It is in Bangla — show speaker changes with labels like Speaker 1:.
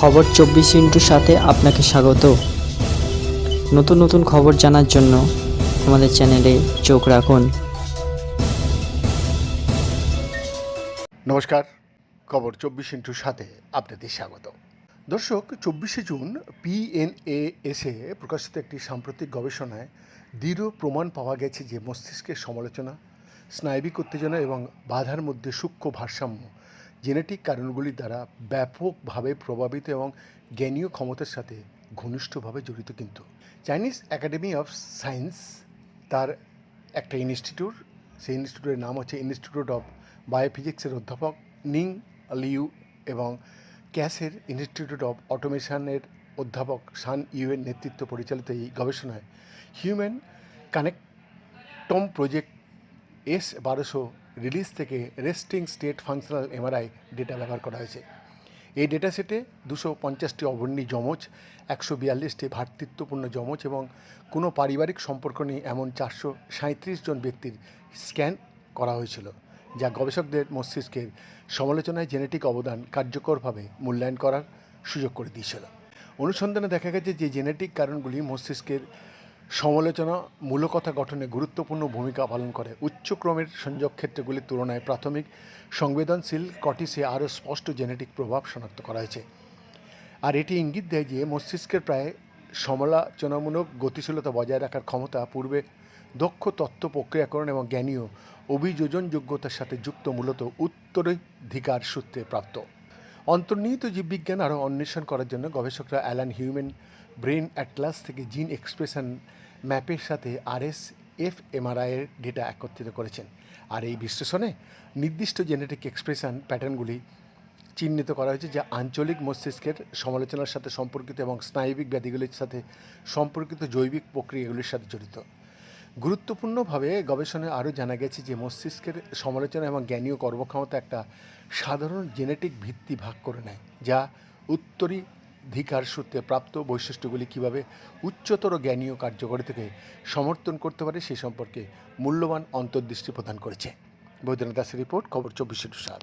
Speaker 1: খবর চব্বিশ ইন্টুর সাথে আপনাকে স্বাগত। নতুন নতুন খবর জানার জন্য আমাদের চ্যানেলে চোখ রাখুন।
Speaker 2: নমস্কার, খবর চব্বিশ ইন্টুর সাথে আপনাদের স্বাগত। দর্শক, চব্বিশে জুন পিএনএএসে প্রকাশিত একটি সাম্প্রতিক গবেষণায় দৃঢ় প্রমাণ পাওয়া গেছে যে মস্তিষ্কের সমালোচনা, স্নায়বিক উত্তেজনা এবং বাধার মধ্যে সূক্ষ্ম ভারসাম্য জেনেটিক কারণগুলির দ্বারা ব্যাপকভাবে প্রভাবিত এবং জ্ঞানীয় ক্ষমতার সাথে ঘনিষ্ঠভাবে জড়িত কিন্তু। চাইনিজ একাডেমি অফ সায়েন্স তার একটা ইনস্টিটিউট সেই ইনস্টিটিউটের নাম হচ্ছে ইনস্টিটিউট অফ বায়োফিজিক্সের অধ্যাপক নিং লিউ এবং ক্যাসের ইনস্টিটিউট অফ অটোমেশনের অধ্যাপক সান ইউয়ের নেতৃত্ব পরিচালিত এই গবেষণায় হিউম্যান কানেক্টম প্রজেক্ট এস বারোশো রিলিজ থেকে resting state functional MRI data ব্যবহার করা হয়েছে। এই ডেটা সেটে দুশো পঞ্চাশটি অবর্ণী যমজ, একশো বিয়াল্লিশটি ভ্রাতৃত্বপূর্ণ যমজ এবং কোনো পারিবারিক সম্পর্ক নেই এমন চারশো সাঁত্রিশ জন ব্যক্তির স্ক্যান করা হয়েছিল, যা গবেষকদের মস্তিষ্কের সমালোচনায় জেনেটিক অবদান কার্যকরভাবে মূল্যায়ন করার সুযোগ করে দিয়েছিল। অনুসন্ধানে দেখা গেছে যে জেনেটিক কারণগুলি মস্তিষ্কের সমালোচনা মূলকথা গঠনে গুরুত্বপূর্ণ ভূমিকা পালন করে। উচ্চক্রমের সংযোগ ক্ষেত্রগুলির তুলনায় প্রাথমিক, সংবেদনশীল কটিসে আরও স্পষ্ট জেনেটিক প্রভাব শনাক্ত করা হয়েছে। আর এটি ইঙ্গিত দেয় যে, মস্তিষ্কের প্রায় সমালোচনামূলক গতিশীলতা বজায় রাখার ক্ষমতা পূর্বে দক্ষ তথ্য প্রক্রিয়াকরণ এবং জ্ঞানীয় অভিযোজন যোগ্যতার সাথে যুক্ত মূলত উত্তরাধিকার সূত্রে প্রাপ্ত। অন্তর্নিহিত জীববিজ্ঞান আরও অন্বেষণ করার জন্য গবেষকরা অ্যালান হিউম্যান ব্রেন অ্যাটলাস থেকে জিন এক্সপ্রেশন ম্যাপের সাথে আরএস এফ এমআরআইয়ের ডেটা একত্রিত করেছেন। আর এই বিশ্লেষণে নির্দিষ্ট জেনেটিক এক্সপ্রেশন প্যাটার্নগুলি চিহ্নিত করা হয়েছে যা আঞ্চলিক মস্তিষ্কের সমালোচনার সাথে সম্পর্কিত এবং স্নায়বিক ব্যাধিগুলির সাথে সম্পর্কিত জৈবিক প্রক্রিয়াগুলির সাথে জড়িত। গুরুত্বপূর্ণভাবে গবেষণায় আরও জানা গেছে যে মস্তিষ্কের সমালোচনা এবং জ্ঞানীয় কর্মক্ষমতা একটা সাধারণ জেনেটিক ভিত্তি ভাগ করে নেয়, যা উত্তরাধিকার সূত্রে প্রাপ্ত বৈশিষ্ট্যগুলি কীভাবে উচ্চতর জ্ঞানীয় কার্যকারিতাকে সমর্থন করতে পারে সে সম্পর্কে মূল্যবান অন্তর্দৃষ্টি প্রদান করেছে। বৈদ্যনাথ দাসের রিপোর্ট, খবর চব্বিশে সাল